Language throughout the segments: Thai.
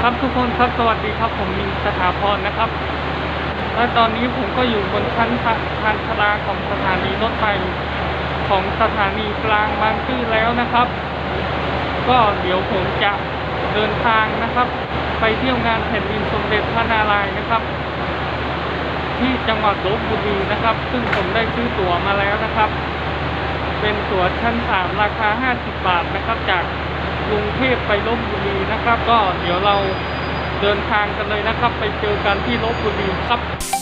ครับทุกคนครับสวัสดีครับ ผมมินสถาพรนะครับ และตอนนี้ผมก็อยู่บนชั้นชานชาลาของสถานีรถไฟของสถานีกลางบางซื่อแล้วนะครับ ก็เดี๋ยวผมจะเดินทางนะครับ ไปเที่ยวงานแผ่นดินสมเด็จพระนารายณ์นะครับ ที่จังหวัดลบบุรีนะครับ ซึ่งผมได้ซื้อตั๋วมาแล้วนะครับ เป็นตั๋วชั้นสามราคา 50 บาทนะครับจาก กรุงเทพไปลบบุรีนะครับ ก็เดี๋ยวเราเดินทางกันเลยนะครับ ไปเจอกันที่ลบบุรีครับครับ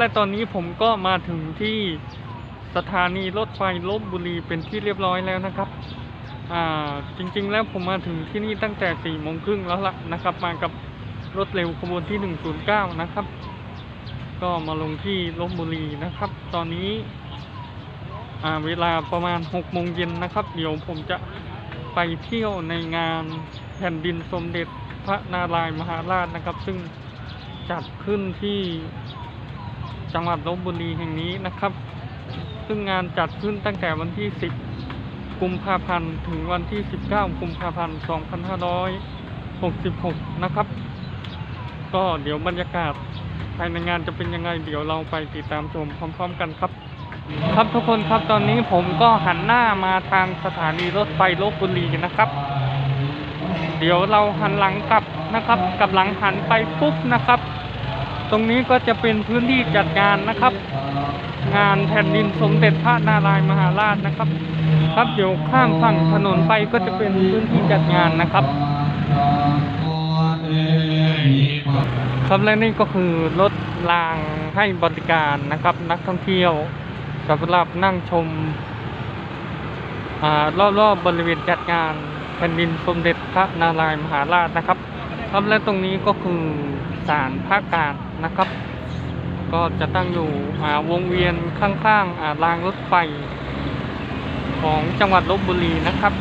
และตอนนี้ผมก็มาถึงที่สถานีรถไฟลบบุรีเป็นที่เรียบร้อยแล้วนะครับ อ่า จริงๆแล้วผมมาถึงที่นี่ตั้งแต่4ี่โมงครึ่งแล้วล่ะนะครับ มากับรถเร็วขบวนที่109นะครับ ก็มาลงที่ลบบุรีนะครับ ตอนนี้ อ่า เวลาประมาณ6โมงเย็นนะครับ เดี๋ยวผมจะไปเที่ยวในงานแผ่นดินสมเด็จพระนารายมหาราชนะครับ ซึ่งจัดขึ้นที่ จังหวัดลบบุรีแห่งนี้นะครับ ซึ่งงานจัดขึ้นตั้งแต่วันที่ 10 กุมภาพันธ์ถึงวันที่ 19 กุมภาพันธ์ 2566 นะครับ ก็เดี๋ยวบรรยากาศภายในงานจะเป็นยังไง เดี๋ยวเราไปติดตามชมพร้อม ๆ กันครับครับทุกคนครับตอนนี้ผมก็หันหน้ามาทางสถานีรถไฟลบบุรีนะครับ เดี๋ยวเราหันหลังกลับนะครับกลับหลังหันไปปุ๊บนะครับ ตรงนี้ก็จะเป็นพื้นที่จัดงานนะครับ งานแผ่นดินสมเด็จพระนารายมหาราชนะครับ ครับเดี๋ยวข้ามฝั่งถนนไปก็จะเป็นพื้นที่จัดงานนะครับครับและนี่ก็คือรถรางให้บริการนะครับ นักท่องเที่ยวสำหรับนั่งชมอรอบๆบบริเวณจัดงานแผ่นดินสมเด็จพระนารายมหาราชนะครับครับและตรงนี้ก็คือศาลพระการ นะครับ ก็จะตั้งอยู่วงเวียนข้างๆรางรถไฟ ของจังหวัดลบบุรีนะครับ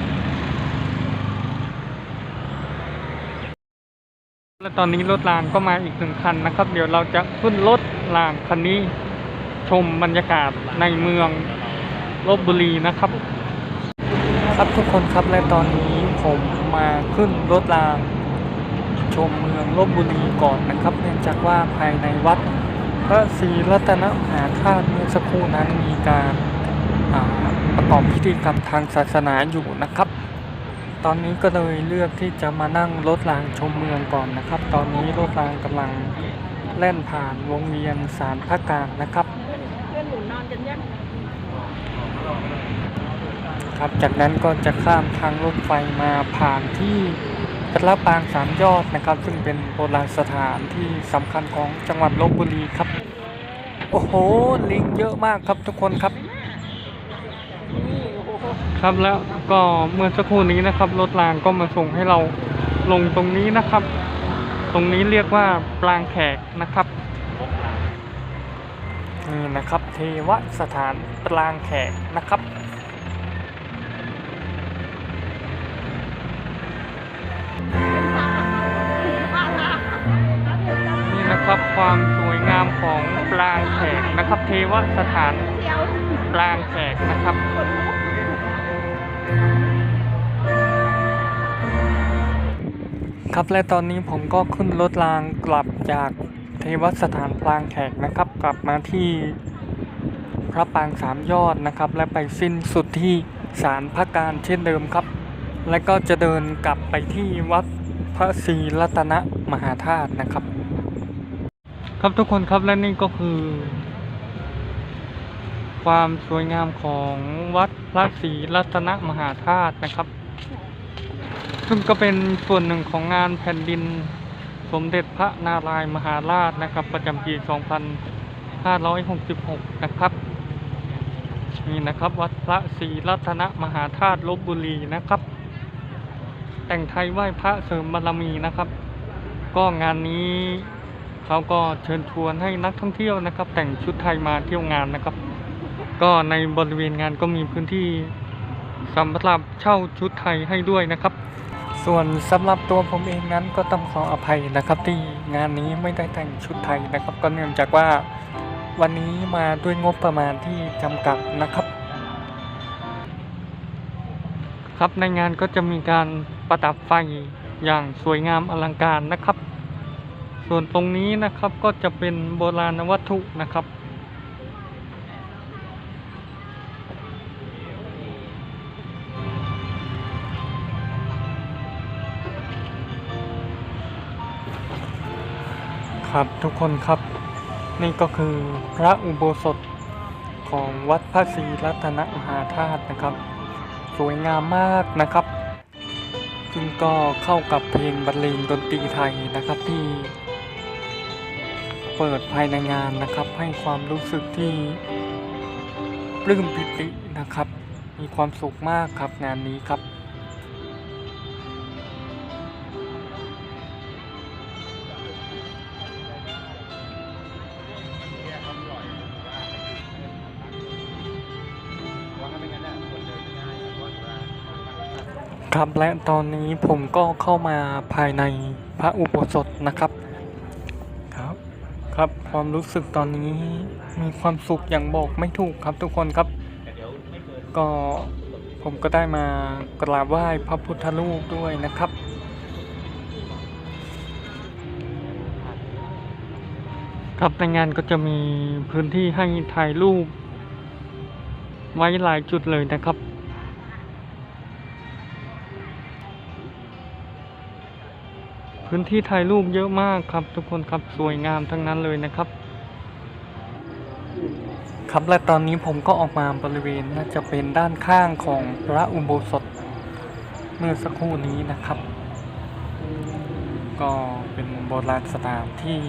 และตอนนี้รถรางก็มาอีกหนึ่งคันนะครับ เดี๋ยวเราจะขึ้นรถรางคันนี้ชมบรรยากาศในเมืองลบบุรีนะครับ ครับทุกคนครับและตอนนี้ผมมาขึ้นรถราง ชมเมืองลบบุรีก่อนนะครับ เนื่องจากว่าภายในวัดพระศรีรัตนมหาธาตุเมื่อสักครู่นั้นมีการประกอบพิธีกรรมทางศาสนาอยู่นะครับ ตอนนี้ก็เลยเลือกที่จะมานั่งรถรางชมเมืองก่อนนะครับ ตอนนี้รถรางกำลังแล่นผ่านวงเวียนสารพระการนะครับครับ จากนั้นก็จะข้ามทางรถไฟมาผ่านที่ พระปรางสามยอดนะครับ ซึ่งเป็นโบราณสถานที่สำคัญของจังหวัดลบบุรีครับ โอ้โห ลิงเยอะมากครับทุกคนครับ ครับแล้วก็เมื่อสักครู่นี้นะครับ รถรางก็มาส่งให้เราลงตรงนี้นะครับ ตรงนี้เรียกว่าปรางแขกนะครับนี่นะครับ เทวสถานปรางแขกนะครับ นะครับความสวยงามของปรางแขกนะครับ เทวสถานปรางแขกนะครับครับและตอนนี้ผมก็ขึ้นรถรางกลับจากเทวสถานปรางแขกนะครับ กลับมาที่พระปางสามยอดนะครับ และไปสิ้นสุดที่ศาลพระการเช่นเดิมครับ และก็จะเดินกลับไปที่วัดพระศรีรัตนมหาธาตุนะครับ ครับทุกคนครับและนี่ก็คือ ความสวยงามของวัดพระศรีรัตนมหาธาตุนะครับ ซึ่งก็เป็นส่วนหนึ่งของงานแผ่นดินสมเด็จพระนารายมหาราชนะครับ ประจำปี 2566 นะครับนี่นะครับวัดพระศรีรัตนมหาธาตุลบบุรีนะครับ แต่งไทยไหว้พระเสริมบารมีนะครับ ก็งานนี้ เขาก็เชิญชวนให้นักท่องเที่ยวนะครับ แต่งชุดไทยมาเที่ยวงานนะครับ ก็ในบริเวณงานก็มีพื้นที่สำหรับเช่าชุดไทยให้ด้วยนะครับ ส่วนสำหรับตัวผมเองนั้นก็ต้องขออภัยนะครับ ที่งานนี้ไม่ได้แต่งชุดไทยนะครับ ก็เนื่องจากว่าวันนี้มาด้วยงบประมาณที่จำกัดนะครับ ครับในงานก็จะมีการประดับไฟอย่างสวยงามอลังการนะครับ ส่วนตรงนี้นะครับก็จะเป็นโบราณวัตถุนะครับ ครับทุกคนครับ นี่ก็คือพระอุโบสถของวัดพระศรีรัตนมหาธาตุนะครับ สวยงามมากนะครับซึ่งก็เข้ากับเพลงบรรเลงดนตรีไทยนะครับที่ เปิดภายในงานนะครับ ให้ความรู้สึกที่ปลื้มปิตินะครับ มีความสุขมากครับงานนี้ครับครับและตอนนี้ผมก็เข้ามาภายในพระอุโบสถนะครับครับ ครับ ความรู้สึกตอนนี้มีความสุขอย่างบอกไม่ถูกครับทุกคนครับ ก็ผมก็ได้มากราบไหว้พระพุทธรูปด้วยนะครับครับในงานก็จะมีพื้นที่ให้ถ่ายรูป ไว้หลายจุดเลยนะครับ พื้นที่ถ่ายรูปเยอะมากครับ ทุกคนครับสวยงามทั้งนั้นเลยนะครับ ครับและตอนนี้ผมก็ออกมาบริเวณน่าจะเป็นด้านข้างของพระอุโบสถเมื่อสักครู่นี้นะครับ ก็เป็นโบราณสถานที่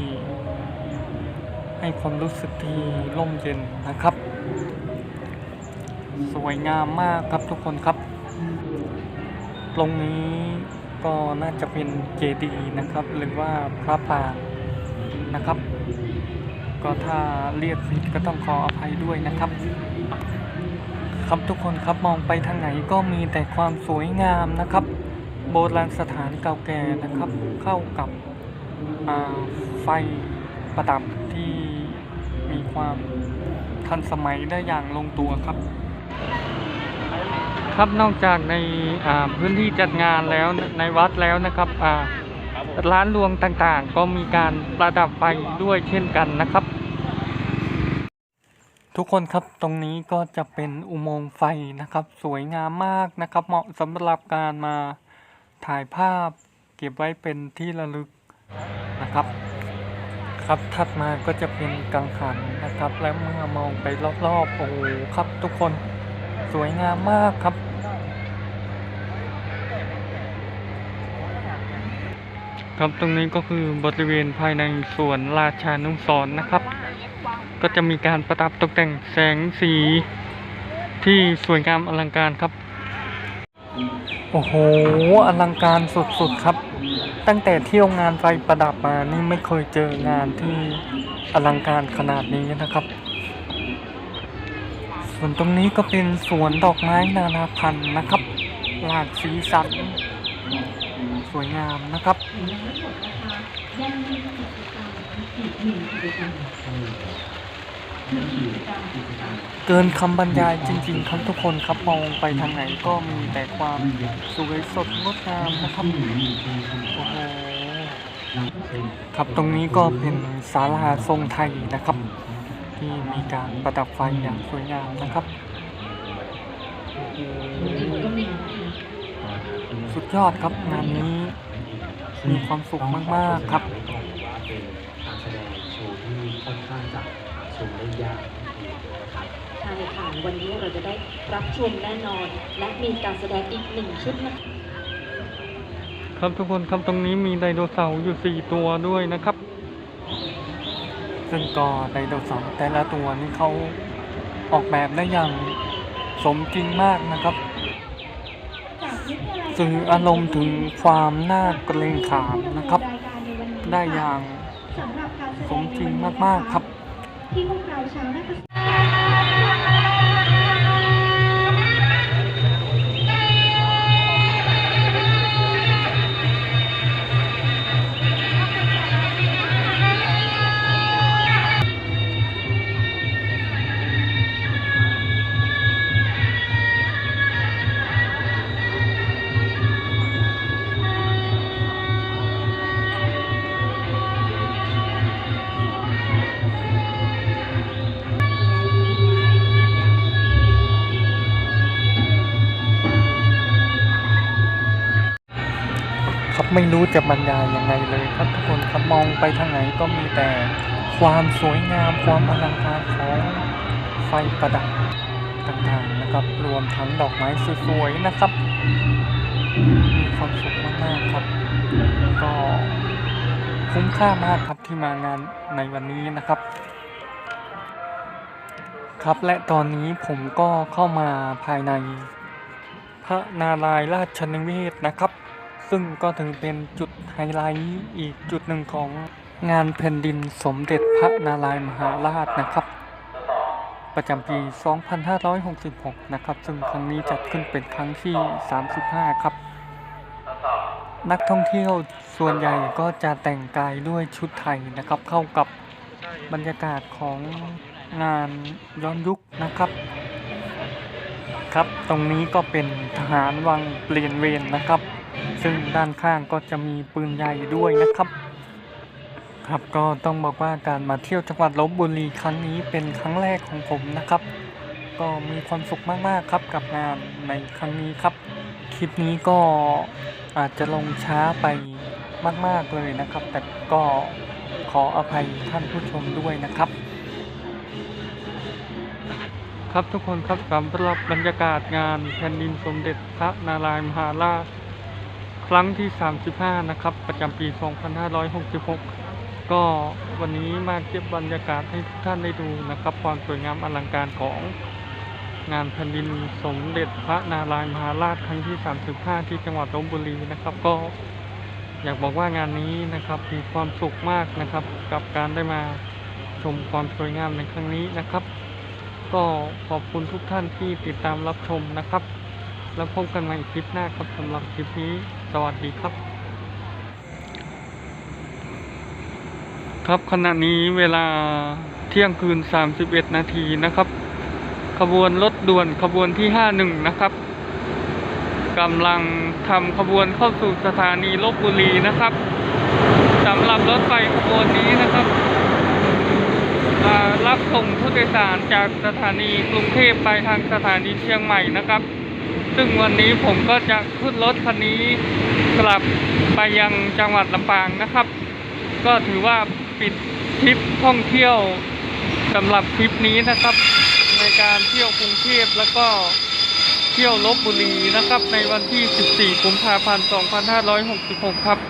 ให้ความรู้สึกที่ร่มเย็นนะครับ สวยงามมากครับทุกคนครับ ตรงนี้ ก็น่าจะเป็นเจดีย์นะครับ หรือว่าพระปรางนะครับ ก็ถ้าเรียกผิดก็ต้องขออภัยด้วยนะครับ ครับทุกคนครับมองไปทางไหนก็มีแต่ความสวยงามนะครับ โบราณสถานเก่าแก่นะครับ เข้ากับไฟประดับที่มีความทันสมัยได้อย่างลงตัวครับ ครับนอกจากในพื้นที่จัดงานแล้วในวัดแล้วนะครับร้านรวงต่างๆ ก็มีการประดับไฟด้วยเช่นกันนะครับ ทุกคนครับตรงนี้ก็จะเป็นอุโมงค์ไฟนะครับ สวยงามมากนะครับ เหมาะสำหรับการมาถ่ายภาพเก็บไว้เป็นที่ระลึกนะครับ ครับถัดมาก็จะเป็นกังหันนะครับ และเมื่อมองไปรอบๆโอ้โหครับทุกคนสวยงามมากครับ ครับตรงนี้ก็คือบริเวณภายในสวนราชานุสรณ์นะครับ ก็จะมีการประดับตกแต่งแสงสีที่สวยงามอลังการครับ โอ้โห อลังการสุดๆครับ ตั้งแต่เที่ยวงานไฟประดับมานี่ไม่เคยเจองานที่อลังการขนาดนี้นะครับ ส่วนตรงนี้ก็เป็นสวนดอกไม้นานาพันธุ์นะครับ หลากสีสัน สวยงามนะครับเกินคำบรรยายจริง ๆ ครับทุกคนครับมองไปทางไหนก็มีแต่ความสวยสดงดงามนะครับโอ้โหครับตรงนี้ก็เป็นศาลาทรงไทยนะครับ ที่มีการประดับไฟอย่างสวยงามนะครับ สุดยอดครับงานนี้มีความสุขมาก ๆ ครับการแสดงโชว์ที่ค่อนข้างจะชมได้ยากนะครับใช่ค่ะวันนี้เราจะได้รับชมแน่นอน และมีการแสดงอีกหนึ่งชุดนะคะครับทุกคนครับตรงนี้มีไดโนเสาร์อยู่สี่ตัวด้วยนะครับ ซึ่งก็ไดโนเสาร์แต่ละตัวนี้เขาออกแบบได้อย่างสมจริงมากนะครับ สื่ออารมณ์ถึงความน่าเกรงขามนะครับ ได้อย่างสมจริงมาก ๆ ครับ ไม่รู้จะบรรยายยังไงเลยครับทุกคนครับมองไปทางไหนก็มีแต่ความสวยงามความอลังการของไฟประดับต่างๆนะครับ รวมทั้งดอกไม้สวยๆนะครับ มีความสุขมากๆครับก็คุ้มค่ามากครับที่มางานในวันนี้นะครับ ครับและตอนนี้ผมก็เข้ามาภายในพระนารายราชนิเวศนะครับ ซึ่งก็ถือเป็นจุดไฮไลท์อีกจุดหนึ่งของงานแผ่นดินสมเด็จพระนารายมหาราชนะครับ ประจำปี 2566 นะครับ ซึ่งครั้งนี้จัดขึ้นเป็นครั้งที่ 35 ครับ นักท่องเที่ยวส่วนใหญ่ก็จะแต่งกายด้วยชุดไทยนะครับ เข้ากับบรรยากาศของงานย้อนยุคนะครับครับ ตรงนี้ก็เป็นทหารวังเปลี่ยนเวรนะครับ ซึ่งด้านข้างก็จะมีปืนใหญ่ด้วยนะครับ ครับก็ต้องบอกว่าการมาเที่ยวจังหวัดลบบุรีครั้งนี้เป็นครั้งแรกของผมนะครับ ก็มีความสุขมากๆครับกับงานในครั้งนี้ครับ คลิปนี้ก็อาจจะลงช้าไปมาก ๆ เลยนะครับ แต่ก็ขออภัยท่านผู้ชมด้วยนะครับ ครับทุกคนครับสำหรับบรรยากาศงานแผ่นดินสมเด็จพระนารายณ์มหาราช ครั้งที่ 35 นะครับ ประจำปี 2566 ก็วันนี้มาเก็บบรรยากาศให้ทุกท่านได้ดูนะครับ ความสวยงามอลังการของงานแผ่นดินสมเด็จพระนารายณ์มหาราชครั้งที่ 35 ที่จังหวัดลบบุรีนะครับ ก็อยากบอกว่างานนี้นะครับมีความสุขมากนะครับ กับการได้มาชมความสวยงามในครั้งนี้นะครับ ก็ขอบคุณทุกท่านที่ติดตามรับชมนะครับ แล้วพบกันใหม่คลิปหน้าครับสำหรับคลิปนี้ สวัสดีครับ ครับขณะนี้เวลาเที่ยงคืน 31 นาทีนะครับ ขบวนรถด่วนขบวนที่ 51 นะครับกำลังทำขบวนเข้าสู่สถานีลบบุรีนะครับสำหรับรถไฟขบวนนี้นะครับรับส่งผู้โดยสารจากสถานีกรุงเทพไปทางสถานีเชียงใหม่นะครับ ซึ่งวันนี้ผมก็จะขึ้นรถคันนี้กลับไปยังจังหวัดลำปางนะครับ ก็ถือว่าปิดทริปท่องเที่ยวสำหรับทริปนี้นะครับ ในการเที่ยวกรุงเทพแล้วก็เที่ยวลบบุรีนะครับ ในวันที่ 14 กุมภาพันธ์ 2566 ครับ